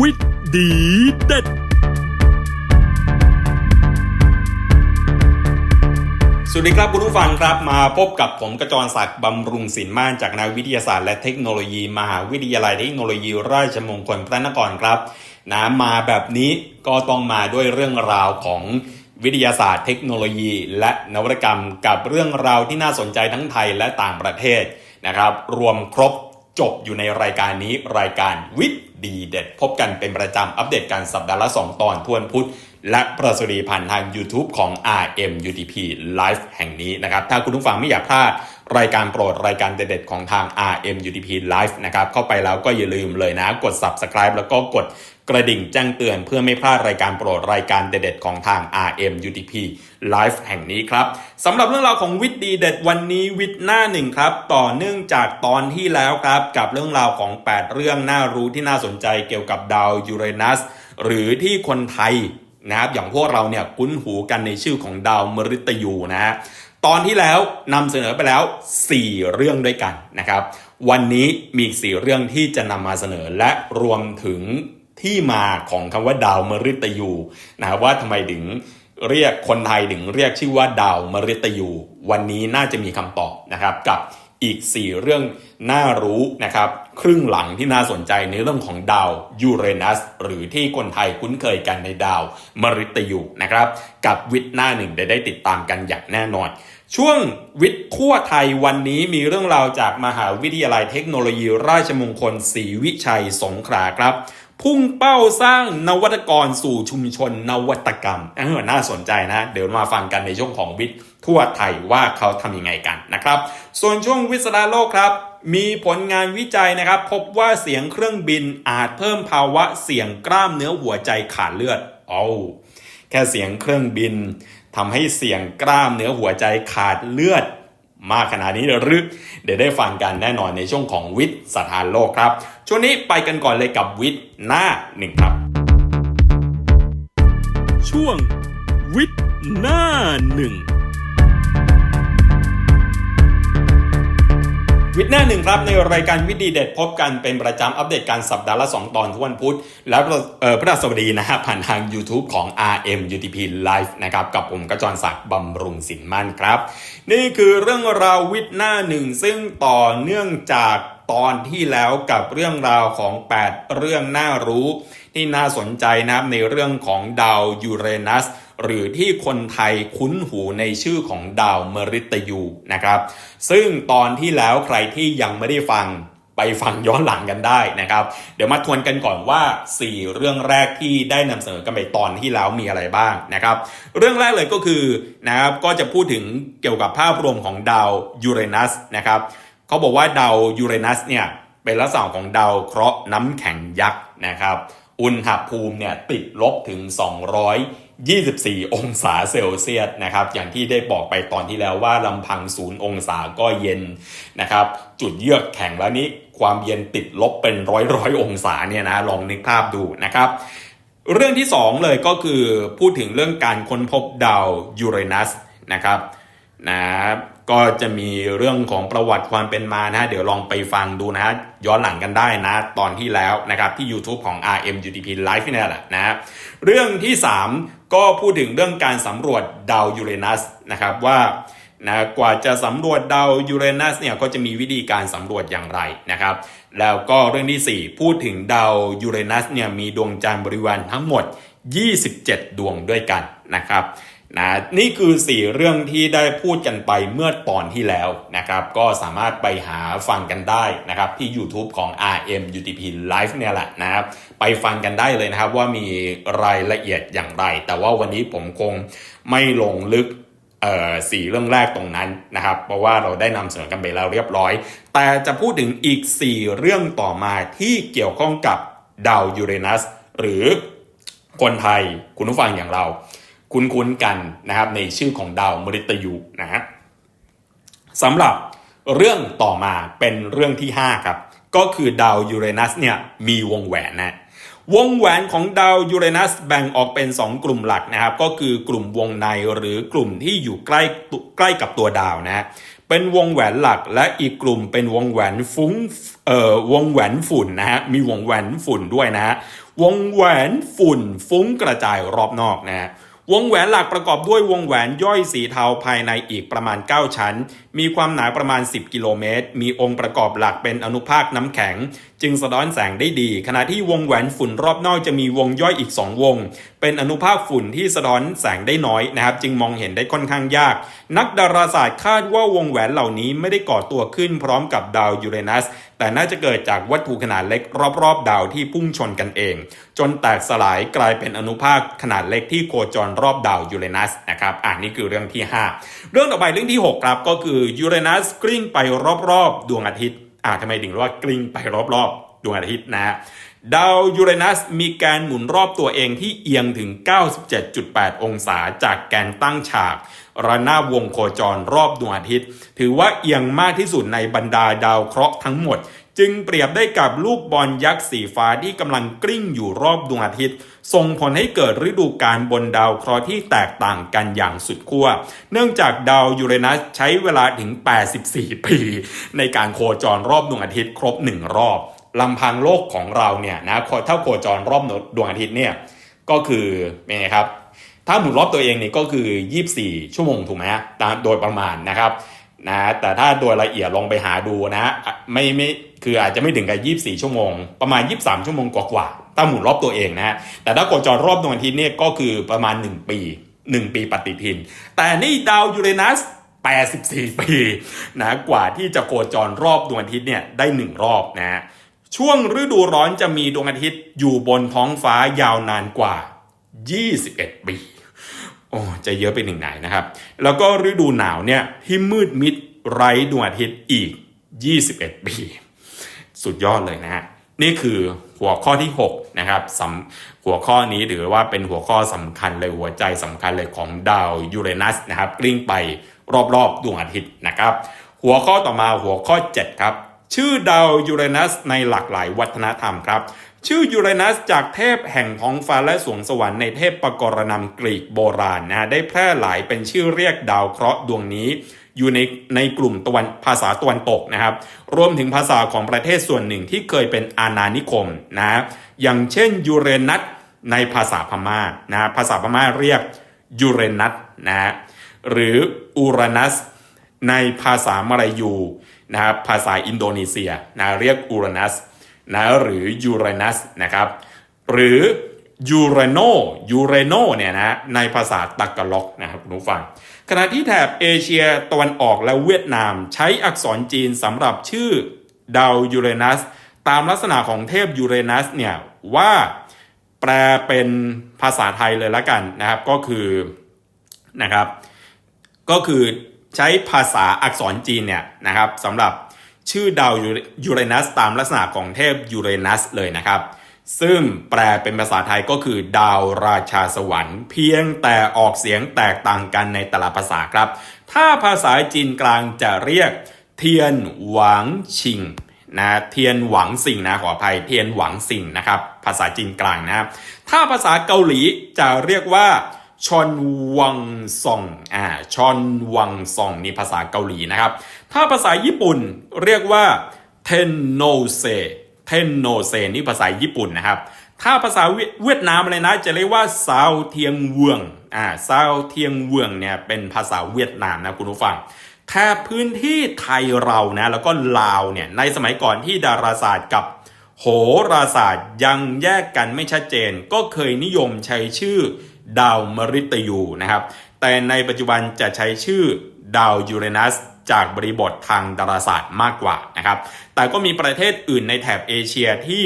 วิทย์ดีเด็ด สวัสดีครับคุณผู้ฟังครับมาพบกับผมกระจรศักดิ์บำรุงศิลป์ม่านจากนักวิทยาศาสตร์และเทคโนโลยี มหาวิทยาลัยเทคโนโลยีราชมงคลพระนครครับนะมาแบบนี้ก็ต้องมาด้วยเรื่องราวของวิทยาศาสตร์เทคโนโลยี และนวัตกรรมกับเรื่องราวที่น่าสนใจทั้งไทยและต่างประเทศนะครับ รวมครบ จบอยู่ในรายการนี้รายการวิทย์ดีเด็ด พบกันเป็นประจำอัปเดตการสัปดาห์ละ 2 ตอนทวนพุธ และประสดีผ่านทาง YouTube ของ RM UTP Live แห่งนี้นะครับ ถ้าคุณผู้ฟังไม่อยากพลาดรายการโปรดรายการเด็ดๆของทาง RM UTP Live นะครับ เข้าไปแล้วก็อย่าลืมเลยนะ กด Subscribe แล้วก็กดกระดิ่งแจ้งเตือนเพื่อไม่พลาดรายการโปรดรายการเด็ดๆของทาง RM UTP Live แห่งนี้ครับสำหรับเรื่องราวของวิทย์ดีเด็ดวันนี้วิทย์หน้าหนึ่งครับ ต่อเนื่องจากตอนที่แล้วครับ กับเรื่องราวของ 8 เรื่องน่ารู้ที่น่าสนใจเกี่ยวกับดาวยูเรนัสหรือที่คนไทย นะครับอย่างพวกเราเนี่ยคุ้นหูกันในชื่อของดาวมฤตยูนะฮะตอนที่แล้วนำเสนอไปแล้ว 4 เรื่องด้วยกันนะครับ วันนี้มีอีก4เรื่องที่จะนำมาเสนอและรวมถึงที่มาของคำว่าดาวมฤตยูนะครับว่าทำไมถึงเรียกคนไทยถึงเรียกชื่อว่าดาวมฤตยู วันนี้น่าจะมีคำตอบนะครับกับอีก 4 เรื่อง น่ารู้นะครับ ครึ่งหลังที่น่าสนใจในเรื่องของดาวยูเรนัสหรือที่คนไทยคุ้นเคยกันในดาวมฤตยูนะครับ กับวิทย์หน้าหนึ่งได้ได้ติดตามกันอย่างแน่นอน ช่วงวิทย์ทั่วไทยวันนี้มีเรื่องราวจากมหาวิทยาลัยเทคโนโลยีราชมงคลศรีวิชัยสงขลาครับพุ่งเป้าสร้างนวัตกรสู่ชุมชนนวัตกรรมเออน่าสนใจนะ เดี๋ยวมาฟังกันในช่วงของวิทย์ทั่วไทยว่าเขาทำยังไงกันนะครับ ส่วนช่วงวิสดาโลกครับ มีผลงานวิจัยนะครับ พบว่าเสียงเครื่องบินอาจเพิ่มภาวะเสี่ยงกล้ามเนื้อหัวใจขาดเลือดเอาแค่เสียงเครื่องบินทำให้เสี่ยงกล้ามเนื้อหัวใจขาดเลือด มากขนาดนี้หรือเดี๋ยวได้ฟังกันแน่นอนในช่วงของวิทย์สถานโลกครับ ช่วงนี้ไปกันก่อนเลยกับวิทย์หน้าหนึ่งครับ ช่วงวิทย์หน้าหนึ่ง วิทย์หน้าหนึ่งครับในรายการวิดีเด็ดพบกันเป็นประจำอัปเดตการสัปดาห์ละ 2 ตอนทุกวันพุธ และพระราสดีนะฮะผ่านทาง YouTube ของ RM UTP Live นะครับกับผมกระจรศักดิ์บำรุงสินมั่นครับ นี่คือเรื่องราววิทย์หน้าหนึ่งซึ่งต่อเนื่องจากตอนที่แล้วกับเรื่องราวของ 8 เรื่องน่ารู้ ที่น่าสนใจนะครับในเรื่องของดาวยูเรนัส หรือที่คนไทยคุ้นหูในชื่อของดาวมฤตยูนะครับ ซึ่งตอนที่แล้วใครที่ยังไม่ได้ฟังไปฟังย้อนหลังกันได้นะครับ เดี๋ยวมาทวนกันก่อนว่า 4 เรื่องแรกที่ได้นำเสนอกันไปตอนที่แล้วมีอะไรบ้างนะครับ เรื่องแรกเลยก็คือนะครับก็จะพูดถึงเกี่ยวกับภาพรวมของดาวยูเรนัสนะครับเขาบอกว่าดาวยูเรนัสเนี่ยเป็นลักษณะของดาวเคราะห์น้ำแข็งยักษ์นะครับ อุณหภูมิเนี่ยติดลบถึง 24 องศาเซลเซียสนะครับ อย่างที่ได้บอกไปตอนที่แล้วว่าลำพังศูนย์องศาก็เย็นนะครับ จุดเยือกแข็งแล้วนี้ความเย็นติดลบเป็นร้อยร้อยองศาเนี่ยนะลองนึกภาพดูนะครับ เรื่องที่ 2 เลยก็คือพูดถึงเรื่องการค้นพบดาวยูเรนัสนะครับนะก็จะมีเรื่องของประวัติความเป็นมานะเดี๋ยวลองไปฟังดูนะย้อนหลังกันได้นะ ตอนที่แล้วนะครับที่ YouTube ของ RM UTP Live นี่แหละนะเรื่องที่ 3 ก็พูดถึงเรื่องการสำรวจดาวยูเรนัสนะครับว่านะกว่าจะสำรวจดาวยูเรนัสเนี่ยก็จะมีวิธีการสำรวจอย่างไรนะครับ แล้วก็เรื่องที่ 4 พูดถึงดาวยูเรนัสเนี่ยมีดวงจันทร์บริวารทั้งหมด 27 ดวงด้วยกันนะครับ นะนี่คือ 4 เรื่องที่ได้พูดกันไปเมื่อตอนที่แล้วนะครับก็สามารถไปหาฟังกันได้นะครับที่ YouTube ของ RM UTP Live เนี่ยแหละนะครับไปฟังกันได้เลยนะครับว่ามีรายละเอียดอย่างไร แต่ว่าวันนี้ผมคงไม่ลงลึกสี่เรื่องแรกตรงนั้นนะครับ เพราะว่าเราได้นำเสนอกันไปแล้วเรียบร้อย แต่จะพูดถึงอีก 4 เรื่องต่อมาที่เกี่ยวข้องกับดาวยูเรนัสหรือคนไทยคุณผู้ฟังอย่างเรา คุ้นๆกันนะครับในชื่อของดาวมฤตยูนะฮะสำหรับเรื่องต่อมาเป็นเรื่องที่ 5 ครับ ก็คือดาวยูเรนัสเนี่ยมีวงแหวนนะวงแหวนของดาวยูเรนัสแบ่งออกเป็น 2 กลุ่มหลักนะครับ ก็คือกลุ่มวงในหรือกลุ่มที่อยู่ใกล้ใกล้กับตัวดาวนะเป็นวงแหวนหลักและอีกกลุ่มเป็นวงแหวนฟุ้งเอ่อวงแหวนฝุ่นนะฮะมีวงแหวนฝุ่นด้วยนะฮะวงแหวนฝุ่นฟุ้งกระจายรอบนอกนะฮะ วงแหวนหลักประกอบด้วยวงแหวนย่อยสีเทาภายในอีกประมาณ 9 ชั้น มีความหนาประมาณ 10 กิโลเมตร มีองค์ประกอบหลักเป็นอนุภาคน้ำแข็ง จึงสะท้อนแสงได้ดี ขณะที่วงแหวนฝุ่นรอบนอกจะมีวงย่อยอีก 2 วง เป็นอนุภาคฝุ่นที่สะท้อนแสงได้น้อยนะครับ จึงมองเห็นได้ค่อนข้างยาก นักดาราศาสตร์คาดว่าวงแหวนเหล่านี้ไม่ได้ก่อตัวขึ้นพร้อมกับดาวยูเรนัสแต่น่าจะเกิดจากวัตถุขนาดเล็กรอบๆ ดาวที่พุ่งชนกันเอง จนแตกสลายกลายเป็นอนุภาคขนาดเล็กที่โคจรรอบดาวยูเรนัสนะครับอ่านี่คือเรื่องที่ 5 เรื่องต่อไปเรื่องที่ 6 ครับก็คือยูเรนัสกลิ้งไปรอบๆ ดวงอาทิตย์ อ่าทำไมถึงเรียกว่ากลิ้งไปรอบๆดวงอาทิตย์นะฮะดาวยูเรนัสมีการหมุนรอบตัวเองที่เอียงถึง 97.8 องศาจากแกนตั้งฉากระนาบวงโคจรรอบดวงอาทิตย์ ถือว่าเอียงมากที่สุดในบรรดาดาวเคราะห์ทั้งหมด จึงเปรียบได้กับลูกบอลยักษ์สีฟ้าที่กำลังกลิ้งอยู่รอบดวงอาทิตย์ ส่งผลให้เกิดฤดูกาลบนดาวเคราะห์ที่แตกต่างกันอย่างสุดขั้ว เนื่องจากดาวยูเรนัสใช้เวลาถึง 84 ปี ในการโคจรรอบดวงอาทิตย์ครบ 1 รอบลำพังโลกของเราเนี่ยนะถ้าโคจรรอบดวงอาทิตย์เนี่ยก็คือเป็นไงครับ ถ้าหมุนรอบตัวเองนี่ก็คือ 24 ชั่วโมงถูกไหมตามโดยประมาณนะครับนะแต่ถ้าโดยละเอียดลองไปหาดูนะไม่ไม่คืออาจจะไม่ถึงกับ 24 ชั่วโมง ประมาณ 23 ชั่วโมงกว่า ๆถ้าหมุนรอบตัวเองนะฮะแต่ถ้าโคจรรอบดวงอาทิตย์เนี่ยก็คือประมาณ 1 ปี 1 ปีปฏิทิน แต่นี่ดาวยูเรนัส84 ปีนะกว่าที่จะโคจรรอบดวงอาทิตย์เนี่ยได้ 1 รอบนะฮะช่วงฤดูร้อนจะมีดวงอาทิตย์อยู่บนท้องฟ้ายาวนานกว่า 21 ปี โอ้จะเยอะไปหนึ่งไหนนะครับ แล้วก็ฤดูหนาวเนี่ยที่มืดมิดไร้ดวงอาทิตย์อีก 21 ปี สุดยอดเลยนะฮะ นี่คือ หัวข้อที่6นะครับหัวข้อนี้ถือว่าเป็นหัวข้อสำคัญเลยหัวใจสำคัญเลยของดาวยูเรนัสนะครับกลิ้งไปรอบๆดวงอาทิตย์นะครับ หัวข้อต่อมาหัวข้อ 7 ครับ ชื่อดาวยูเรนัสในหลากหลายวัฒนธรรมครับ ชื่อยูเรนัสจากเทพแห่งท้องฟ้าและสวงสวรรค์ในเทพปกรณำกรีกโบราณนะฮะได้แพร่หลายเป็นชื่อเรียกดาวเคราะห์ดวงนี้ อยู่ในในกลุ่มตะวันภาษาตะวันตกนะครับ รวมถึงภาษาของประเทศส่วนหนึ่งที่เคยเป็นอาณานิคมนะอย่างเช่นยูเรนัสในภาษาพม่านะภาษาพม่าเรียกยูเรนัสนะหรืออูรานัสในภาษามลายูนะครับภาษาอินโดนีเซียนะเรียกอูรานัส นะหรือยูเรนัสนะครับหรือยูเรโนยูเรโนเนี่ยนะในภาษาตักกะล็อกนะครับคุณผู้ฟังขณะที่แถบเอเชียตะวันออกและเวียดนาม ใช้อักษรจีนสำหรับชื่อดาวยูเรนัสตามลักษณะของเทพยูเรนัสเนี่ยว่าแปลเป็นภาษาไทยเลยละกันนะครับก็คือนะครับก็คือใช้ภาษาอักษรจีนเนี่ยนะครับสำหรับ ชื่อดาวยูเรนัสตามลักษณะของเทพยูเรนัสเลยนะครับ ซึ่งแปลเป็นภาษาไทยก็คือดาวราชาสวรรค์ เพียงแต่ออกเสียงแตกต่างกันในแต่ละภาษาครับ ถ้าภาษาจีนกลางจะเรียกเทียนหวังชิงนะเทียนหวังสิงนะขออภัยเทียนหวังสิงนะครับ ภาษาจีนกลางนะครับถ้าภาษาเกาหลีจะเรียกว่าชอนวังซองอ่าชอนวังซองนี่ภาษาเกาหลีนะครับ ถ้าภาษาญี่ปุ่นเรียกว่าเทนโนเซเทนโนเซนี่ภาษาญี่ปุ่นนะครับ ถ้าภาษาเวียดนามอะไรนะจะเรียกว่าซาวเทียงเวืองอ่าซาวเทียงเวืองเนี่ยเป็นภาษาเวียดนามนะคุณผู้ฟังแถบพื้นที่ไทยเรานะแล้วก็ลาวเนี่ยในสมัยก่อนที่ดาราศาสตร์กับโหราศาสตร์ยังแยกกันไม่ชัดเจน ก็เคยนิยมใช้ชื่อดาวมฤตยูนะครับ แต่ในปัจจุบันจะใช้ชื่อดาวยูเรนัส จากบริบททางดาราศาสตร์มากกว่านะครับ แต่ก็มีประเทศอื่นในแถบเอเชียที่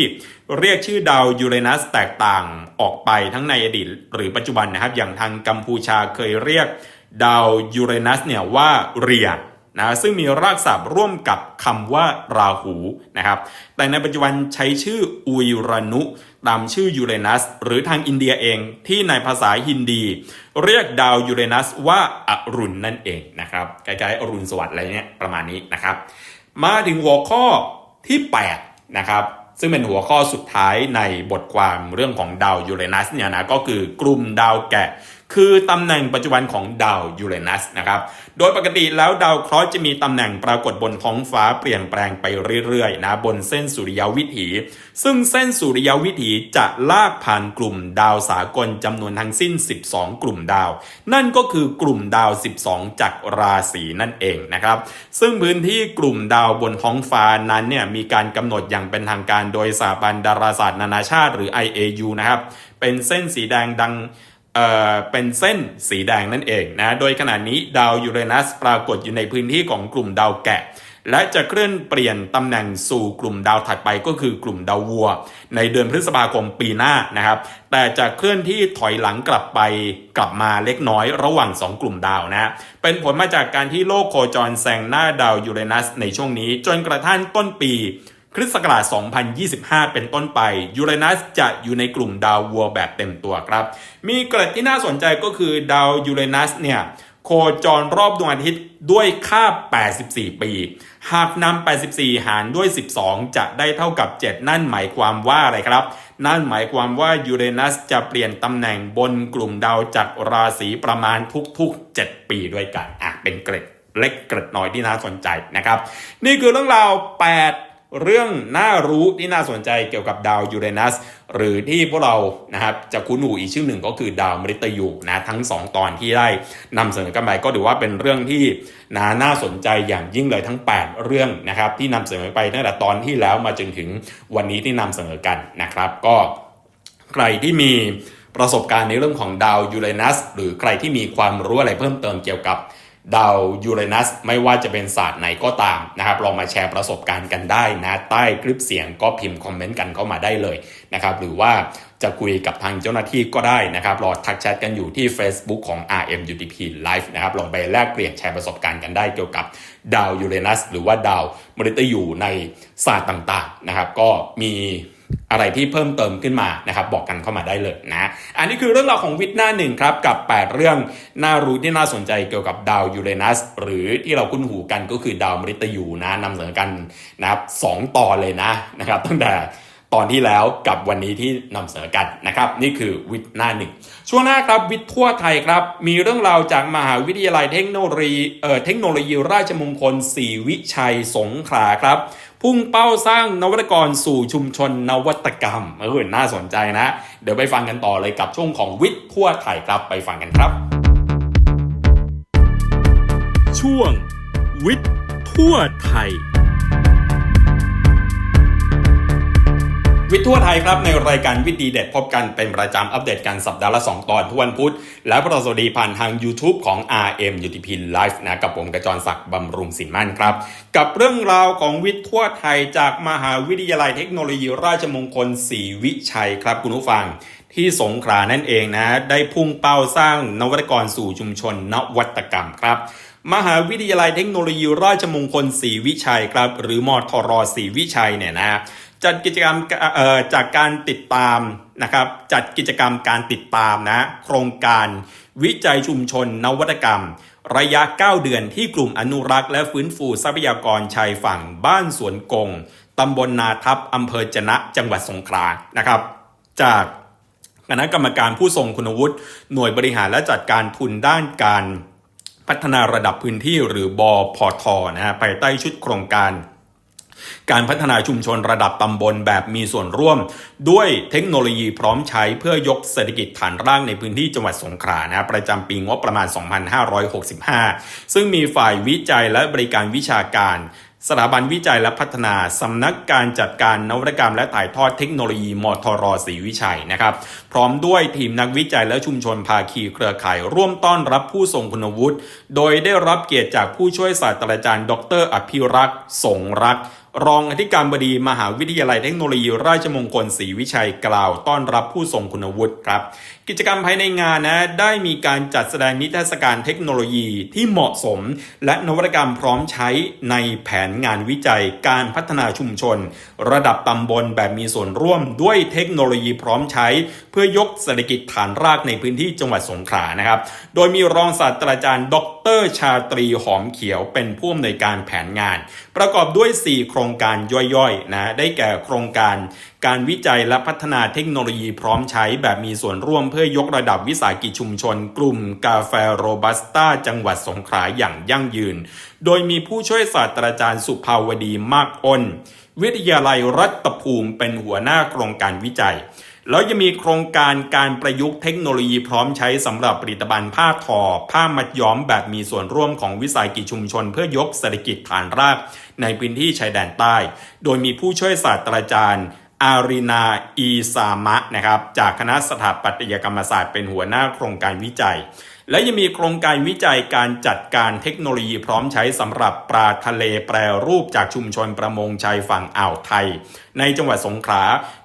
เรียกชื่อดาวยูเรนัสแตกต่างออกไปทั้งในอดีตหรือปัจจุบันนะครับ อย่างทางกัมพูชาเคยเรียกดาวยูเรนัสเนี่ยว่าเรียนะซึ่งมีรากศัพท์ร่วมกับคำว่าราหูนะครับ แต่ในปัจจุบันใช้ชื่ออุยรานุ ตามชื่อยูเรนัสหรือทางอินเดียเองที่ในภาษาฮินดี เรียกดาวยูเรนัสว่าอรุณนั่นเองนะครับใกล้ๆอรุณสวัสดิ์อะไรเนี่ยประมาณนี้นะครับ มาถึงหัวข้อที่ 8 นะครับ ซึ่งเป็นหัวข้อสุดท้ายในบทความเรื่องของดาวยูเรนัสเนี่ยนะก็คือกลุ่มดาวแกะ คือตำแหน่งปัจจุบันของดาวยูเรนัสนะครับ โดยปกติแล้วดาวเคราะห์จะมีตำแหน่งปรากฏบนท้องฟ้าเปลี่ยนแปลงไปเรื่อยๆนะบนเส้นสุริยวิถี ซึ่งเส้นสุริยวิถีจะลากผ่านกลุ่มดาวสากลจำนวนทั้งสิ้น 12 กลุ่มดาว นั่นก็คือกลุ่มดาว 12 จากราศีนั่นเองนะครับ ซึ่งพื้นที่กลุ่มดาวบนท้องฟ้านั้นเนี่ยมีการกำหนดอย่างเป็นทางการโดยสถาบันดาราศาสตร์นานาชาติหรือ IAU นะครับเป็นเส้นสีแดงดัง เอ่อเป็นเส้นสีแดงนั่นเองนะโดยขณะนี้ดาวยูเรนัสปรากฏอยู่ในพื้นที่ของกลุ่มดาวแกะ และจะเคลื่อนเปลี่ยนตำแหน่งสู่กลุ่มดาวถัดไปก็คือกลุ่มดาววัว ในเดือนพฤษภาคมปีหน้านะครับแต่จะเคลื่อนที่ถอยหลังกลับไปกลับมาเล็กน้อยระหว่าง 2 กลุ่มดาวนะเป็นผลมาจากการที่โลกโคจรแซงหน้าดาวยูเรนัสในช่วงนี้จนกระทั่งต้นปี คริสต์ศักราช 2025 เป็นต้นไปยูเรนัสจะอยู่ในกลุ่มดาววัวแบบเต็มตัวครับ มีเกร็ดที่น่าสนใจก็คือดาวยูเรนัสเนี่ยโคจรรอบดวงอาทิตย์ด้วยค่า 84 ปี หากนำ 84 หารด้วย 12 จะได้เท่ากับ 7 นั่นหมายความว่าอะไรครับ นั่นหมายความว่ายูเรนัสจะเปลี่ยนตำแหน่งบนกลุ่มดาวจักรราศีประมาณทุกๆ 7 ปีด้วยกัน อะ เป็นเกร็ดเล็กเกร็ดน้อยที่น่าสนใจนะครับ นี่คือเรื่องราว 8 เรื่องน่ารู้ที่น่าสนใจเกี่ยวกับดาวยูเรนัสหรือที่พวกเรานะครับจะคุ้นหูอีกชื่อหนึ่งก็คือดาวมฤตยูนะทั้ง 2 ตอนที่ได้นำเสนอกันไปก็ถือว่าเป็นเรื่องที่นาน่าสนใจอย่างยิ่งเลยทั้ง 8 เรื่องนะครับที่นำเสนอไปตั้งแต่ตอนที่แล้วมาจนถึงวันนี้ที่นำเสนอกันนะครับ ก็ใครที่มีประสบการณ์ในเรื่องของดาวยูเรนัสหรือใครที่มีความรู้อะไรเพิ่มเติมเกี่ยวกับ ดาวยูเรนัสไม่ว่าจะเป็นศาสตร์ไหนก็ตามนะครับลองมาแชร์ประสบการณ์กันได้นะ ใต้คลิปเสียงก็พิมพ์คอมเมนต์กันเข้ามาได้เลยนะครับหรือว่าจะคุยกับทางเจ้าหน้าที่ก็ได้นะครับรอทักแชทกันอยู่ที่ Facebook ของ RMUTP Live นะครับลองไปแลกเปลี่ยนแชร์ประสบการณ์กันได้เกี่ยวกับดาวยูเรนัสหรือว่าดาวมฤตยูในศาสตร์ต่างๆนะครับก็มี อะไรที่เพิ่มเติมขึ้นมานะครับบอกกันเข้ามาได้เลยนะ อันนี้คือเรื่องราวของวิทย์หน้าหนึ่งครับกับ 8 เรื่องน่ารู้ที่น่าสนใจเกี่ยวกับดาวยูเรนัสหรือที่เราคุ้นหูกันก็คือดาวมฤตยูนะนำเสนอกันนะครับสองตอนเลยนะนะครับตั้งแต่ ตอนที่แล้วกับวันนี้ที่นำเสนอกันนะครับนี่คือวิทย์หน้าหนึ่งช่วงหน้าครับวิทย์ทั่วไทยครับ มีเรื่องราวจากมหาวิทยาลัยเทคโนโลยีเอ่อเทคโนโลยีราชมงคลศรีวิชัยสงขลาครับ พุ่งเป้าสร้างนวัตกรสู่ชุมชนนวัตกรรมเออน่าสนใจนะ เดี๋ยวไปฟังกันต่อเลยกับช่วงของวิทย์ทั่วไทยครับไปฟังกันครับ ช่วงวิทย์ทั่วไทย วิทย์ทั่วไทยครับในรายการวิทย์ดีเด็ดพบกันเป็นประจำอัปเดตกันสัปดาห์ละ 2 ตอนทุกวันพุธ และประสวัสดีผ่านทาง YouTube ของ RM UTP Live นะกับผมกระจรศักดิ์บำรุงสินมั่นครับ กับเรื่องราวของวิทย์ทั่วไทยจากมหาวิทยาลัยเทคโนโลยีราชมงคลศรีวิชัยครับคุณผู้ฟังที่สงขลานั่นเองนะ ได้พุ่งเป้าสร้างนวัตกรสู่ชุมชนนวัตกรรมครับ มหาวิทยาลัยเทคโนโลยีราชมงคลศรีวิชัยครับ หรือมทรศรีวิชัยเนี่ยนะ จัดกิจกรรมจากการติดตามนะครับ จัดกิจกรรมการติดตามนะโครงการวิจัยชุมชนนวัตกรรม ระยะ 9 เดือนที่กลุ่มอนุรักษ์และฟื้นฟูทรัพยากรชายฝั่งบ้านสวนกงตำบลนาทับอำเภอจนะจังหวัดสงขลานะครับ จากคณะกรรมการผู้ทรงคุณวุฒิหน่วยบริหารและจัดการทุนด้านการพัฒนาระดับพื้นที่หรือบอพอทนะฮะภายใต้ชุดโครงการ การพัฒนาชุมชนระดับตำบลแบบมีส่วนร่วม ด้วยเทคโนโลยีพร้อมใช้เพื่อยกเศรษฐกิจฐานรากในพื้นที่จังหวัดสงขลานะประจำปีงบประมาณ 2565 ซึ่งมีฝ่ายวิจัยและบริการวิชาการสถาบันวิจัยและพัฒนา สำนักการจัดการนวัตกรรมและถ่ายทอดเทคโนโลยีมทรศรีวิชัยนะครับ พร้อมด้วยทีมนักวิจัยและชุมชนภาคีเครือข่าย ร่วมต้อนรับผู้ทรงคุณวุฒิ โดยได้รับเกียรติจากผู้ช่วยศาสตราจารย์ ดร อภิรักษ์สงรักษ์ รองอธิการบดีมหาวิทยาลัยเทคโนโลยี ราชมงคลศรีวิชัยกล่าวต้อนรับผู้ทรงคุณวุฒิครับ กิจกรรมภายในงานนะได้มีการจัดแสดงนิทรรศการเทคโนโลยีที่เหมาะสม และนวัตกรรมพร้อมใช้ในแผนงานวิจัยการพัฒนาชุมชน ระดับตำบลแบบมีส่วนร่วมด้วยเทคโนโลยีพร้อมใช้ เพื่อยกเศรษฐกิจฐานรากในพื้นที่จังหวัดสงขลานะครับ โดยมีรองศาสตราจารย์ ดร ชาตรีหอมเขียวเป็นผู้อำนวยการแผนงาน ประกอบด้วย 4 โครงรงการย่อยๆนะได้แก่โครงการการวิจัยและพัฒนาเทคโนโลยีพร้อมใช้แบบมีส่วนร่วมเพื่อยกระดับวิสาหกิจชุมชน กลุ่มกาแฟโรบัสต้าจังหวัดสงขลาอย่างยั่งยืน โดยมีผู้ช่วยศาสตราจารย์สุภาวดีมากอ้น วิทยาลัยรัตภูมิเป็นหัวหน้าโครงการวิจัยแล้วยังมีโครงการการประยุกต์เทคโนโลยีพร้อมใช้สำหรับผลิตภัณฑ์ผ้าทอ ผ้ามัดย้อมแบบมีส่วนร่วมของวิสาหกิจชุมชน เพื่อยกเศรษฐกิจฐานรากในพื้นที่ชายแดนใต้ โดยมีผู้ช่วยศาสตราจารย์ อารินาอีซามะนะครับจากคณะสถาปัตยกรรมศาสตร์เป็นหัวหน้าโครงการวิจัย และยังมีโครงการวิจัยการจัดการเทคโนโลยีพร้อมใช้สำหรับปลาทะเลแปรรูปจากชุมชนประมงชายฝั่งอ่าวไทย ในจังหวัดสงขลา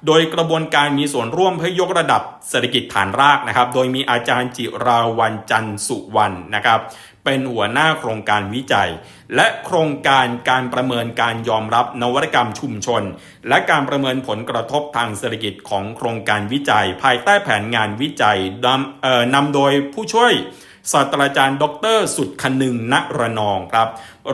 โดยกระบวนการมีส่วนร่วมเพื่อยกระดับเศรษฐกิจฐานรากนะครับ โดยมีอาจารย์จิราวันจันสุวรรณนะครับ เป็นหัวหน้าโครงการวิจัย และโครงการการประเมินการยอมรับนวัตกรรมชุมชน และการประเมินผลกระทบทางเศรษฐกิจของโครงการวิจัย ภายใต้แผนงานวิจัยนำเอ่อนำโดยผู้ช่วยศาสตราจารย์ ดร สุดคนึงณระนองครับ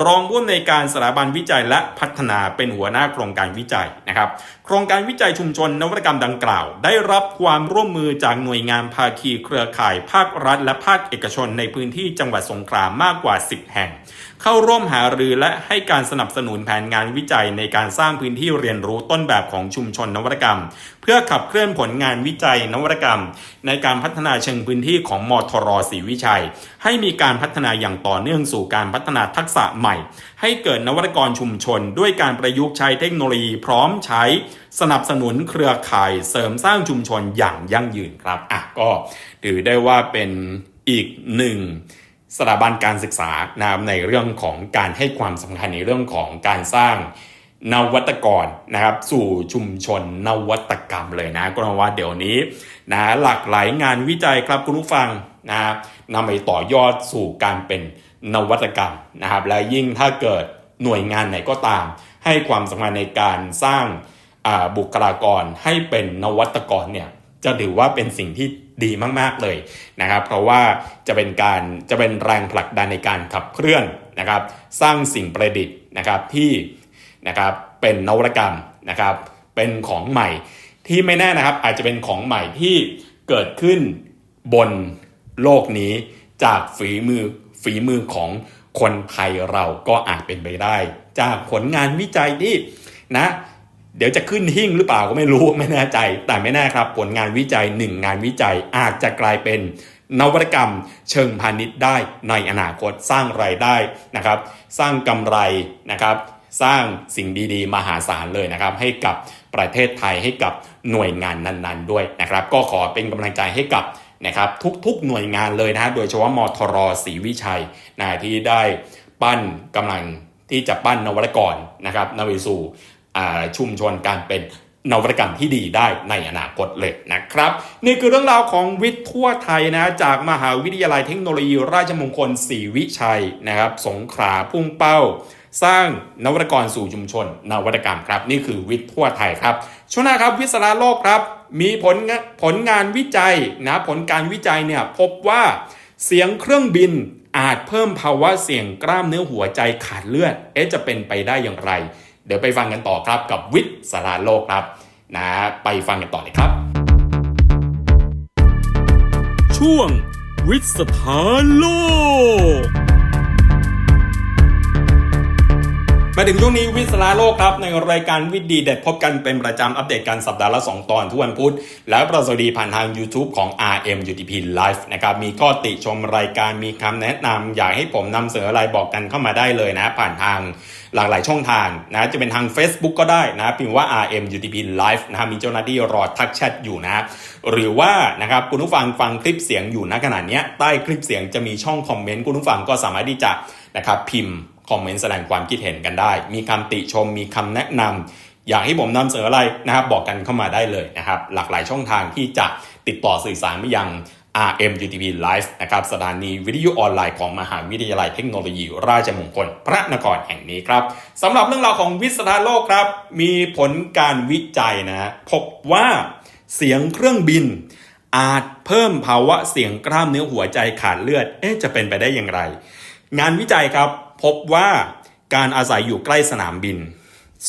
รองผู้อำนวยการสถาบันวิจัยและพัฒนาเป็นหัวหน้าโครงการวิจัยนะครับ โครงการวิจัยชุมชนนวัตกรรมดังกล่าว ได้รับความร่วมมือจากหน่วยงานภาคีเครือข่ายภาครัฐ และภาคเอกชนในพื้นที่จังหวัดสงขลามากกว่า 10 แห่ง เข้าร่วมหารือและให้การสนับสนุนแผนงานวิจัยในการสร้างพื้นที่เรียนรู้ต้นแบบของชุมชนนวัตกรรม เพื่อขับเคลื่อนผลงานวิจัยนวัตกรรม ในการพัฒนาเชิงพื้นที่ของมทรศรีวิชัย ให้มีการพัฒนาอย่างต่อเนื่องสู่การพัฒนาทักษะใหม่ ให้เกิดนวัตกรชุมชน ด้วยการประยุกต์ใช้เทคโนโลยีพร้อมใช้สนับสนุนเครือข่ายเสริมสร้างชุมชนอย่างยั่งยืนครับอะก็ถือได้ว่าเป็นอีกหนึ่งสถาบันการศึกษานะครับในเรื่องของการให้ความสำคัญในเรื่องของการสร้างนวัตกรนะครับสู่ชุมชนนวัตกรรมเลยนะก็ว่าเดี๋ยวนี้นะหลากหลายงานวิจัยครับคุณผู้ฟัง นะครับนำไปต่อยอดสู่การเป็นนวัตกรรมนะครับ และยิ่งถ้าเกิดหน่วยงานไหนก็ตาม ให้ความสำคัญในการสร้างาบุคลากรให้เป็นนวัตกรเนี่ยจะถือว่าเป็นสิ่งที่ดีมาก ๆ เลยนะครับ เพราะว่าจะเป็นการจะเป็นแรงผลักดันในการขับเคลื่อนนะครับ สร้างสิ่งประดิษฐ์นะครับที่นะครับเป็นนวัตกรรมนะครับ เป็นของใหม่ที่ไม่แน่นะครับอาจจะเป็นของใหม่ที่เกิดขึ้นบน โลกนี้จากฝีมือฝีมือของคนไทยเราก็อาจเป็นไปได้ จากผลงานวิจัยที่นะ เดี๋ยวจะขึ้นหิ่งหรือเปล่าก็ไม่รู้ไม่แน่ใจ แต่ไม่แน่ครับ ผลงานวิจัยหนึ่งงานวิจัยอาจจะกลายเป็นนวัตกรรมเชิงพาณิชย์ได้ในอนาคตสร้างรายได้นะครับ สร้างกำไรนะครับ สร้างสิ่งดีๆ มหาศาลเลยนะครับ ให้กับประเทศไทยให้กับหน่วยงานนั้นๆด้วยนะครับ ก็ขอเป็นกำลังใจให้กับ นะครับทุกๆหน่วยงานเลยนะโดยเฉพาะมทรศรีวิชัยนะที่ได้ปั้นกำลังที่จะปั้นนวัตกรนะครับนำไปสู่ชุมชนการเป็นนวัตกรรมที่ดีได้ในอนาคตเลยนะครับ นี่คือเรื่องราวของวิทย์ทั่วไทยนะจากมหาวิทยาลัยเทคโนโลยีราชมงคลศรีวิชัยนะครับ สงขลาพุ่งเป้า สร้างนวัตกรสู่ชุมชน นวัตกรรมครับ นี่คือวิทย์ทั่วไทยครับ ช่วงหน้าครับวิศราโลกครับ มีผลผลงานวิจัยนะผลการวิจัยเนี่ยพบว่าเสียงเครื่องบินอาจเพิ่มภาวะเสี่ยงกล้ามเนื้อหัวใจขาดเลือด เอ๊ะจะเป็นไปได้อย่างไร เดี๋ยวไปฟังกันต่อครับกับวิทย์สารโลกครับนะไปฟังกันต่อเลยครับ ช่วงวิทย์สถานโลก มาถึงช่วงนี้วิสลาโลกครับ ในรายการวิดีเด็ดพบกันเป็นประจำอัปเดตกันสัปดาห์ละ 2 ตอนทุกวันพุธและประสดีผ่านทาง YouTube ของ RM UTP Live นะครับ มีข้อติชมรายการมีคำแนะนำอยากให้ผมนำเสนออะไรบอกกันเข้ามาได้เลยนะ ผ่านทางหลากหลายช่องทางนะจะเป็นทาง Facebook ก็ได้นะพิมพ์ว่า RM UTP Live นะมีเจ้าหน้าที่รอทักแชทอยู่นะ หรือว่านะครับคุณผู้ฟังฟังคลิปเสียงอยู่ณขณะนี้ใต้คลิปเสียงจะมีช่องคอมเมนต์คุณผู้ฟังก็สามารถที่จะนะครับพิมพ์ คอมเมนต์แสดงความคิดเห็นกันได้ มีคำติชม มีคำแนะนำอยากให้ผมนำเสนออะไรนะครับ บอกกันเข้ามาได้เลยนะครับ หลากหลายช่องทางที่จะติดต่อสื่อสารไปยัง RMUTV Live นะครับสถานีวิทยุออนไลน์ของมหาวิทยาลัยเทคโนโลยี ราชมงคล พระนครแห่งนี้ครับสำหรับเรื่องราวของวิสตาโลกครับ มีผลการวิจัยนะพบว่าเสียงเครื่องบิน อาจเพิ่มภาวะเสียงกล้ามเนื้อหัวใจขาดเลือดเอ๊ะจะเป็นไปได้อย่างไร งานวิจัยครับ พบว่าการอาศัยอยู่ใกล้สนามบิน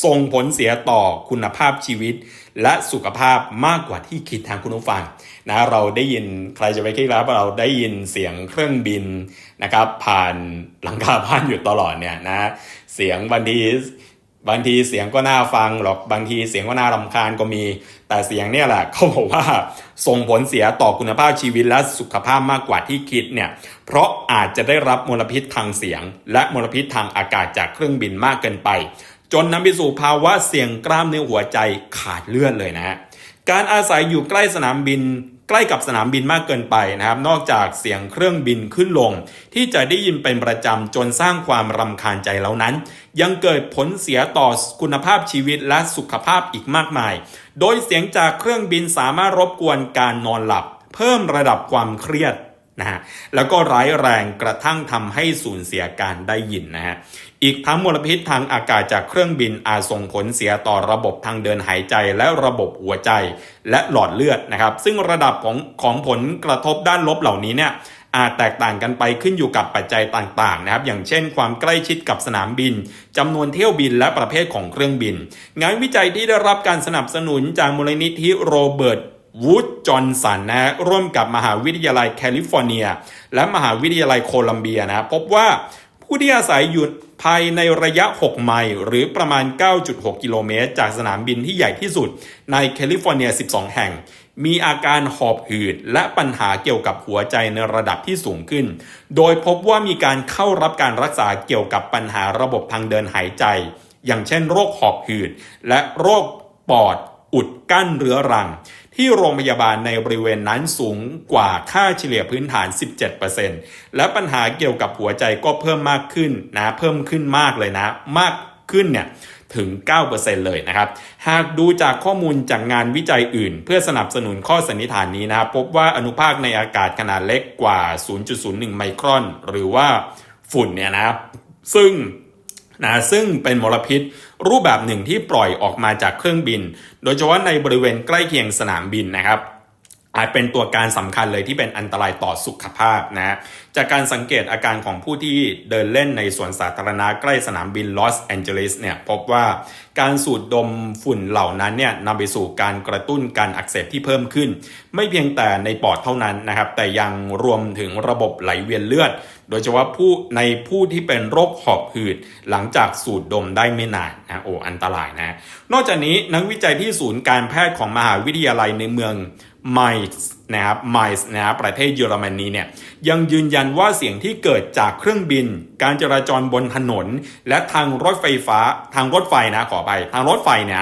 ส่งผลเสียต่อคุณภาพชีวิต และสุขภาพมากกว่าที่คิดทางคุณผู้ฟังนะเราได้ยินใครจะไปคิดแล้วเราได้ยินเสียงเครื่องบินนะครับ ผ่านหลังคาบ้านอยู่ตลอดเนี่ยนะเสียงบันที บางทีเสียงก็น่าฟังหรอกบางทีเสียงก็น่ารำคาญก็มี แต่เสียงเนี่ยแหละเขาบอกว่าส่งผลเสียต่อคุณภาพชีวิตและสุขภาพมากกว่าที่คิดเนี่ยเพราะอาจจะได้รับมลพิษทางเสียง และมลพิษทางอากาศจากเครื่องบินมากเกินไป จนนำไปสู่ภาวะเสี่ยงกล้ามเนื้อหัวใจขาดเลือดเลยนะฮะการอาศัยอยู่ใกล้สนามบินใกล้กับสนามบินมากเกินไปนะครับ นอกจากเสียงเครื่องบินขึ้นลง ที่จะได้ยินเป็นประจำจนสร้างความรำคาญใจแล้วนั้น ยังเกิดผลเสียต่อคุณภาพชีวิตและสุขภาพอีกมากมาย โดยเสียงจากเครื่องบินสามารถรบกวนการนอนหลับ เพิ่มระดับความเครียดนะฮะแล้วก็ร้ายแรงกระทั่งทำให้สูญเสียการได้ยินนะฮะอีกทั้งมลพิษทางอากาศจากเครื่องบินอาจส่งผลเสียต่อระบบทางเดินหายใจและระบบหัวใจและหลอดเลือดนะครับ ซึ่งระดับของของผลกระทบด้านลบเหล่านี้เนี่ย อาจแตกต่างกันไปขึ้นอยู่กับปัจจัยต่างๆนะครับอย่างเช่น ความใกล้ชิดกับสนามบินจำนวนเที่ยวบินและประเภทของเครื่องบิน งานวิจัยที่ได้รับการสนับสนุนจากมูลนิธิโรเบิร์ตวูดจอห์นสันนะร่วมกับมหาวิทยาลัยแคลิฟอร์เนีย และมหาวิทยาลัยโคลัมเบียนะพบว่าผู้ที่อาศัยอยู่ภายในระยะ 6 ไมล์หรือประมาณ 9.6 กิโลเมตร จากสนามบินที่ใหญ่ที่สุดในแคลิฟอร์เนีย 12 แห่ง มีอาการหอบหืดและปัญหาเกี่ยวกับหัวใจในระดับที่สูงขึ้น โดยพบว่ามีการเข้ารับการรักษาเกี่ยวกับปัญหาระบบทางเดินหายใจ อย่างเช่น โรคหอบหืด และโรคปอดอุดกั้นเรื้อรัง ที่โรงพยาบาลในบริเวณนั้นสูงกว่าค่าเฉลี่ยพื้นฐาน 17%และปัญหาเกี่ยวกับหัวใจก็เพิ่มมากขึ้นนะ เพิ่มขึ้นมากเลยนะ มากขึ้นเนี่ย ถึง 9%เลยนะครับ หากดูจากข้อมูลจากงานวิจัยอื่น เพื่อสนับสนุนข้อสันนิษฐานนี้นะครับ พบว่าอนุภาคในอากาศขนาดเล็กกว่า 0.01 ไมครอน หรือว่าฝุ่นเนี่ยนะครับ ซึ่งนะซึ่งเป็นมลพิษรูปแบบหนึ่งที่ปล่อยออกมาจากเครื่องบิน โดยเฉพาะในบริเวณใกล้เคียงสนามบินนะครับ อาจเป็นตัวการสำคัญเลยที่เป็นอันตรายต่อสุขภาพนะจากการสังเกตอาการของผู้ที่เดินเล่นในสวนสาธารณะใกล้สนามบินลอสแอนเจลิสเนี่ยพบว่าการสูดดมฝุ่นเหล่านั้นเนี่ยนำไปสู่การกระตุ้นการอักเสบที่เพิ่มขึ้น ไม่เพียงแต่ในปอดเท่านั้นนะครับ แต่ยังรวมถึงระบบไหลเวียนเลือด โดยเฉพาะผู้ในผู้ที่เป็นโรคหอบหืด หลังจากสูดดมได้ไม่นานนะโอ้อันตรายนะ นอกจากนี้นักวิจัยที่ศูนย์การแพทย์ของมหาวิทยาลัยในเมือง ไมซ์นะครับไมซ์นะครับประเทศเยอรมนีเนี่ยยังยืนยันว่าเสียงที่เกิดจากเครื่องบิน การจราจรบนถนน และทางรถไฟฟ้าทางรถไฟนะขอไปทางรถไฟเนี่ย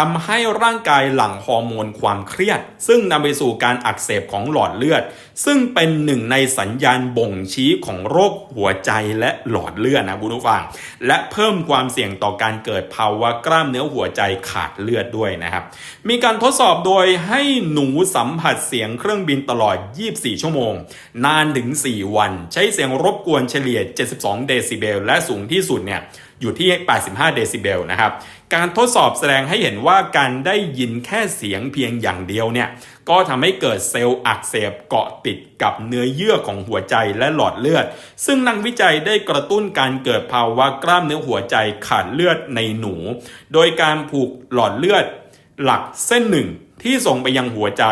ทำให้ร่างกายหลั่งฮอร์โมนความเครียด ซึ่งนำไปสู่การอักเสบของหลอดเลือด ซึ่งเป็นหนึ่งในสัญญาณบ่งชี้ของโรคหัวใจและหลอดเลือดนะคุณผู้ฟัง และเพิ่มความเสี่ยงต่อการเกิดภาวะกล้ามเนื้อหัวใจขาดเลือดด้วยนะครับ มีการทดสอบโดยให้หนูสัมผัสเสียงเครื่องบินตลอด 24 ชั่วโมง นานถึง 4 วัน ใช้เสียงรบกวนเฉลี่ย 72 เดซิเบล และสูงที่สุดเนี่ย อยู่ที่ 85 เดซิเบลนะครับ การทดสอบแสดงให้เห็นว่าการได้ยินแค่เสียงเพียงอย่างเดียวเนี่ย ก็ทำให้เกิดเซลล์อักเสบเกาะติดกับเนื้อเยื่อของหัวใจและหลอดเลือด ซึ่งนักวิจัยได้กระตุ้นการเกิดภาวะกล้ามเนื้อหัวใจขาดเลือดในหนู โดยการผูกหลอดเลือดหลักเส้นหนึ่ง ที่ส่งไปยังหัวใจ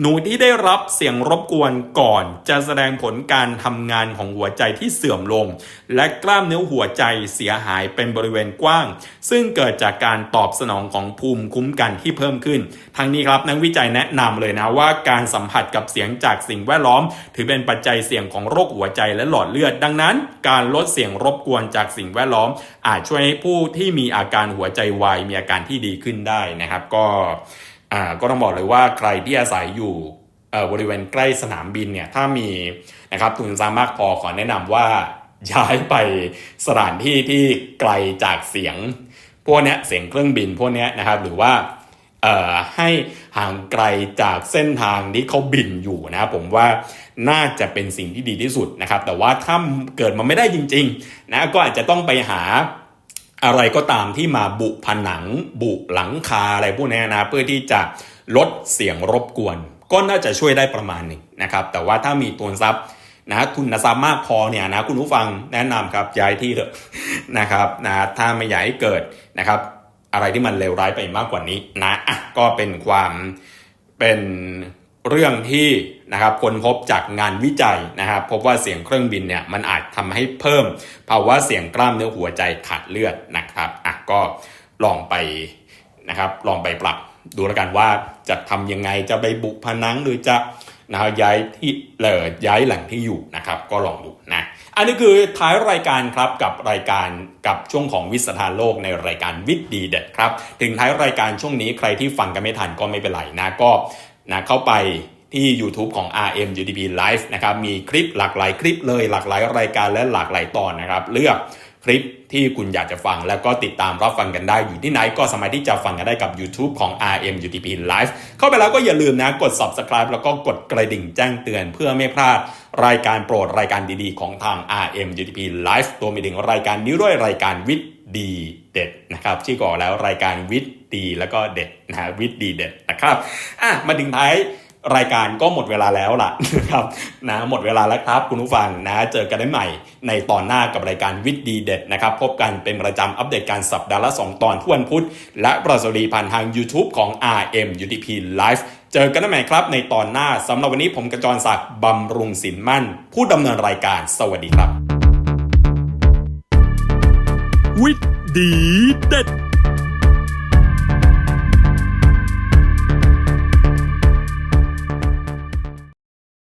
หนูที่ได้รับเสียงรบกวนก่อน จะแสดงผลการทำงานของหัวใจที่เสื่อมลง และกล้ามเนื้อหัวใจเสียหายเป็นบริเวณกว้าง ซึ่งเกิดจากการตอบสนองของภูมิคุ้มกันที่เพิ่มขึ้น ทั้งนี้ครับนักวิจัยแนะนำเลยนะว่าการสัมผัสกับเสียงจากสิ่งแวดล้อม ถือเป็นปัจจัยเสี่ยงของโรคหัวใจและหลอดเลือด ดังนั้น การลดเสียงรบกวนจากสิ่งแวดล้อม อาจช่วยให้ผู้ที่มีอาการหัวใจวายมีอาการที่ดีขึ้นได้นะครับ ก็ อ่าก็ต้องบอกเลยว่าใครที่อาศัยอยู่บริเวณใกล้สนามบินเนี่ยถ้ามีนะครับทุนทรัพย์มากพอขอแนะนำว่าย้ายไปสถานที่ที่ไกลจากเสียง พวกเนี้ยเสียงเครื่องบินพวกเนี้ยนะครับหรือว่าเอ่อให้ห่างไกลจากเส้นทางที่เขาบินอยู่นะครับผมว่าน่าจะเป็นสิ่งที่ดีที่สุดนะครับ แต่ว่าถ้าเกิดมันไม่ได้จริง ๆ นะก็อาจจะต้องไปหา อะไรก็ตามที่มาบุผนัง บุหลังคาอะไรพวกนี้นะเพื่อที่จะลดเสียงรบกวน ก็น่าจะช่วยได้ประมาณนึงนะครับ แต่ว่าถ้ามีตัวทรัพย์นะทุนทรัพย์มากพอเนี่ยนะคุณผู้ฟังแนะนำครับย้ายที่เถอะนะครับนะถ้าไม่อยากให้เกิดนะครับ อะไรที่มันเลวร้ายไปมากกว่านี้นะอะก็เป็นความเป็น เรื่องที่นะครับคนพบจากงานวิจัยนะครับพบว่าเสียงเครื่องบินเนี่ยมันอาจทำให้เพิ่มภาวะเสียงกล้ามเนื้อหัวใจขาดเลือดนะครับอะก็ลองไปนะครับลองไปปรับดูแล้วกันว่าจะทำยังไงจะไปบุผนังหรือจะนะย้ายที่เอ่อย้ายแหล่งที่อยู่นะครับ ก็ลองดูนะอันนี้คือท้ายรายการครับกับรายการกับช่วงของวิสถานโลกในรายการวิทย์ดีเด็ดครับ ถึงท้ายรายการช่วงนี้ใครที่ฟังกันไม่ทันก็ไม่เป็นไรนะก็ นะเข้าไปที่ YouTube ของ RM UDP Live นะครับ มีคลิปหลากหลายคลิปเลยหลากหลายรายการและหลากหลายตอนนะครับ เลือกคลิปที่คุณอยากจะฟังแล้วก็ติดตามรับฟังกันได้อยู่ที่ไหนก็สามารถที่จะฟังกันได้กับ YouTube ของ RM UDP Live เข้าไปแล้วก็อย่าลืมนะ กด Subscribe แล้วก็กดกระดิ่งแจ้งเตือนเพื่อไม่พลาดรายการโปรดรายการดีๆ ของทาง RM UDP Live ตัวมีถึงรายการนี้ด้วยรายการวิทย์ดีเด็ดนะครับที่ก่อแล้วรายการวิทย์ดีแล้วก็เด็ดนะฮะวิทย์ดีเด็ด นะครับอะมาถึงท้ายรายการก็หมดเวลาแล้วล่ะนะครับนะหมดเวลาแล้วครับคุณผู้ฟังนะเจอกันได้ใหม่ในตอนหน้ากับรายการวิทย์ดีเด็ดนะครับ พบกันเป็นประจำอัปเดตการสัปดาห์ละ 2 ตอนทุกวันพุธ และประสดีผ่านทาง YouTube ของ RM UDP Live เจอกันได้ใหม่ครับในตอนหน้าสำหรับวันนี้ผมกระจรศักดิ์บำรุงสินมั่น ผู้ดำเนินรายการสวัสดีครับ วิทย์ดีเด็ด